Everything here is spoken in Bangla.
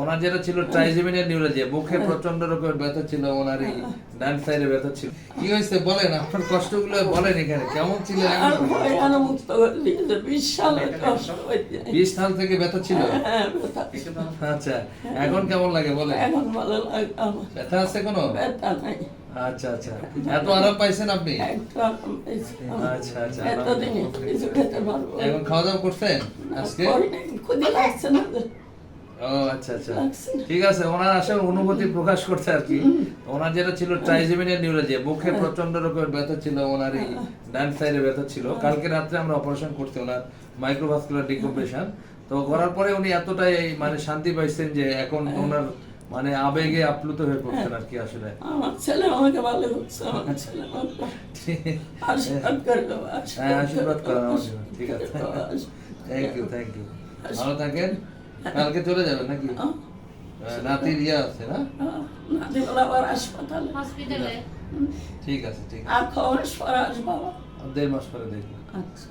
ওনার যেটা ছিল ট্রাইজেমিনের নিউরোলজি মুখে প্রচণ্ড রকমের ব্যথা ছিল ওনার এই ডান সাইডে ব্যথা ছিল। কি হয়েছে বলেন আপনার কষ্টগুলো বলেন এখানে কেমন ছিল? বিশ সালে থেকে ব্যথা ছিল? হ্যাঁ ব্যথা ছিল। আচ্ছা এখন কেমন লাগে বলেন? এখন ভালো লাগে ব্যথা আছে কোনো ব্যথা নাই। আচ্ছা আচ্ছা এত আরাম পাইছেন আপনি। আচ্ছা আচ্ছা এখন খাওয়া দাওয়া করছেন আজকে? ও আচ্ছা আচ্ছা। ঠিক আছে ওনার আসলে অনুভূতি প্রকাশ করছে আর কি। ওনার যেটা ছিল ট্রাইজেমিনের নিউরোলজি মুখে প্রচণ্ড রকমের ব্যথা ছিল ওনার এই ডান সাইডে ব্যথা ছিল। কালকে রাত্রে আমরা অপারেশন করতে ওনার মাইক্রোভাস্কুলার ডিকম্প্রেশন তো করার পরে উনি এতটাই মানে শান্তি পাইছেন যে এখন ওনার মানে আবেগে আপ্লুত হয়ে পড়ছেন আর কি আসলে। আমার ছেলে আমাকে ভালো হচ্ছে আমার ছেলে আশীর্বাদ করে হ্যাঁ আশীর্বাদ করেন আমার ঠিক আছে। থ্যাংক ইউ থ্যাংক ইউ ভালো থাকেন। কালকে চলে যাবে নাকি? নাতির ইয়ে আছে না? নাতিবেলা আবার হাসপাতাল। হসপিটালে। ঠিক আছে ঠিক আছে। আর খবর পরে আসব দেড় মাস পরে দেখব। আচ্ছা।